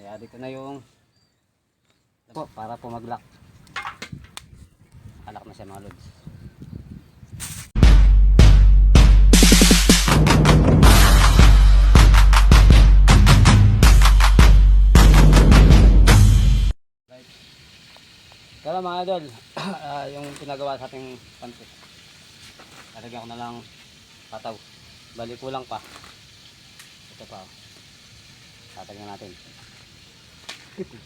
Kaya dito na yung po, para po mag-lock. Alak na siya mga lods. Right. Kaya mga idol, ah, yung pinagawa sa ating panty. Lalagyan ko na lang pataw. Bali kulang pa. Ito pa. Tatagyan natin. Dito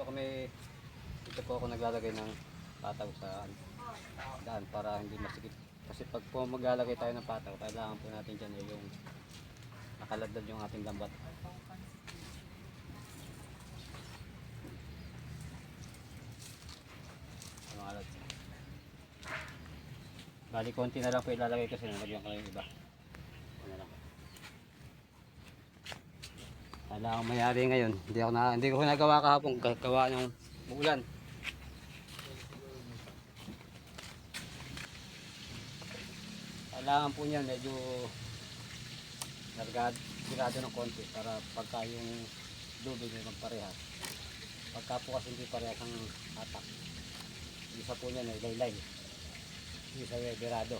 kami dito po ako naglalagay ng pataw sa daan para hindi masikip. Kasi pag po maglalagay tayo ng pataw, kailangan po natin dyan yung nakaladlad yung ating lambat. Lods? Bali konti na lang po ilalagay kasi nalagyan ko yung iba. Ano lang. Wala akong mayari ngayon. Hindi ako na hindi ko nagawa kahapon gawa ng ulan. Kailangan po niyan medyo nargad tirado ng konti para pagka yung lubid ay magparehas. Pagka po kasi hindi parehas ang atak. Isa po niyan ay laylay. Isa ay birado.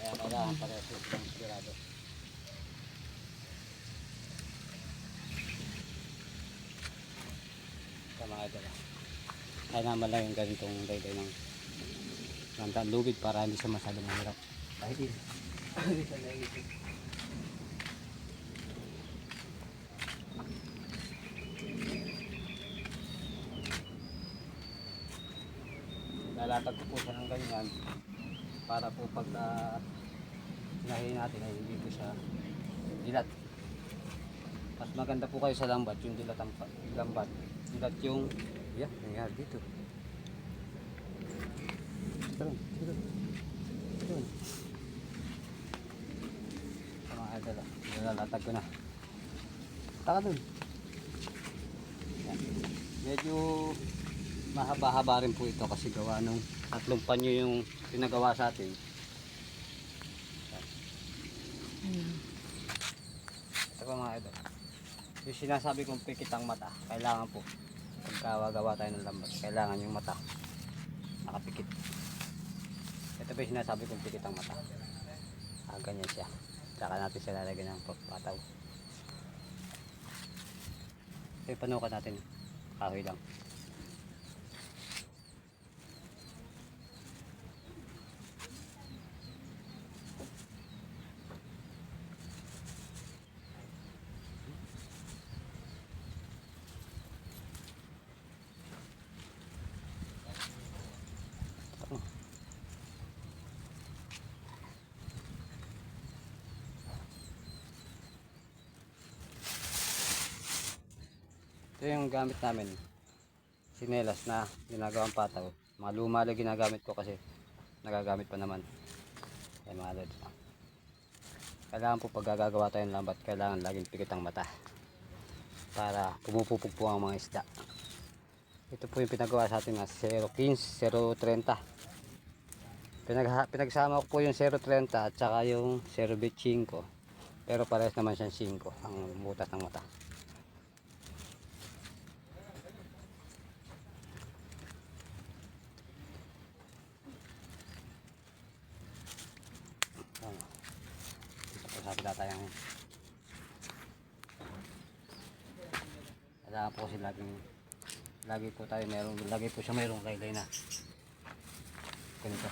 Kaya kailangan parehas yung birado. sa mga idol. ah. Kaya naman lang yung ganitong daylay ng ng lubid para hindi siya masyadong mahirap. Kahit hindi. Hindi siya naisip. Lalatag ko po siya ng ganyan para po pag uh, sinahin natin ay hindi po siya dilat. Mas maganda po kayo sa lambat, yung dilat ang lambat. Dilat yung, yeah, nangyari dito. Ito, ito, ito. Sa mga idol, nilalatag ko na. Taka dun. Yan. Medyo mahaba-haba rin po ito kasi gawa nung tatlong panyo yung pinagawa sa atin. Ito pa mga idol. Yung sinasabi kong pikit ang mata, kailangan po pagkawagawa tayo ng lambat, kailangan yung mata nakapikit. Ito pa yung sinasabi kong pikit ang mata. Ah, ganyan siya. Tsaka natin siya lalagyan ng pataw. Ito yung panukat natin. Kahoy lang. Ito yung gamit namin. Sinelas na ginagawang pataw. Mga luma lang ginagamit ko kasi nagagamit pa naman. Yan mga lods. Kailangan po pag gagawa tayo ng lambat, kailangan laging pikit ang mata. Para pumupupog po ang mga isda. Ito po yung pinagawa sa atin na 0.15, 0.30. Pinag pinagsama ko po yung 0.30 at saka yung 0.25. Pero parehas naman siyang 5 ang butas ng mata. Ano? Ito sabi na tayong kailangan po kasi laging lagi po tayo meron lagi po siya mayroong laylay na. Ganito.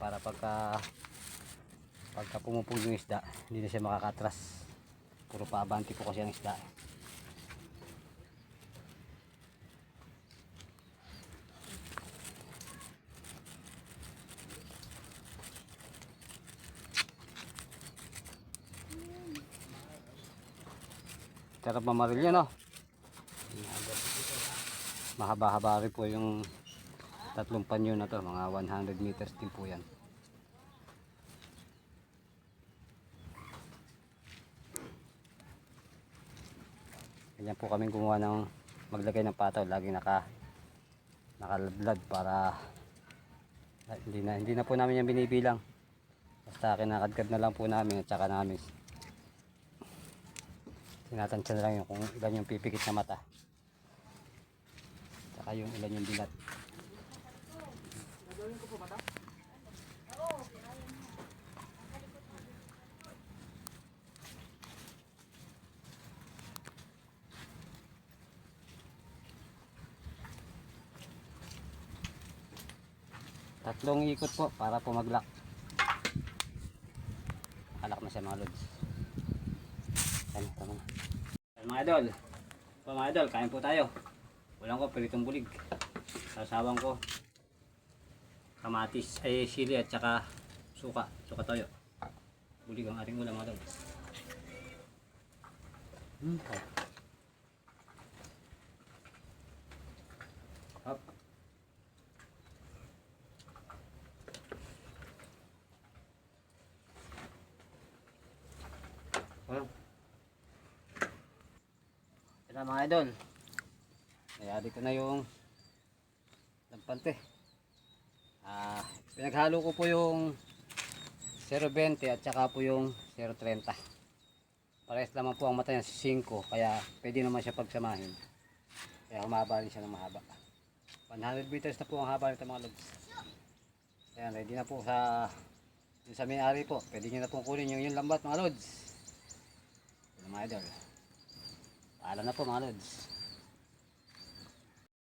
Para pagka pagka pumupog yung isda hindi na siya makakatras. Puro paabanti po kasi ang isda Sarap mamarilyo, no? Mahaba-haba rin po yung tatlong panyo na to. Mga 100 meters din po yan. Ganyan po kami gumawa ng maglagay ng pataw. Lagi naka nakalablad para hindi na, hindi na po namin yan binibilang. Basta kinakadkad na lang po namin at saka namin tinatansya na lang yung kung ilan yung pipikit na mata. Saka yung ilan yung dilat. Tatlong ikot po para po mag-lock. Alak na siya mga lods. Tama. Ayan, mga idol. Po mga idol, kain po tayo. Walang ko, pritong bulig. Sasawang ko. Kamatis, ay sili at saka suka. Suka toyo. Bulig ang ating ulam mga idol. Hmm. Hop. Well. Ito mga idol. Nayari ko na yung lampante. Ah, pinaghalo ko po yung 0.20 at saka po yung 0.30. Parehas naman po ang mata niya 5 kaya pwede naman siya pagsamahin. Kaya humaba rin siya ng mahaba. 100 meters na po ang haba nito mga lods. Ayan, ready na po sa yung sa may-ari po. Pwede nyo na pong kunin yung yung lambat mga lods. Ito mga idol. Paalam na po mga lods.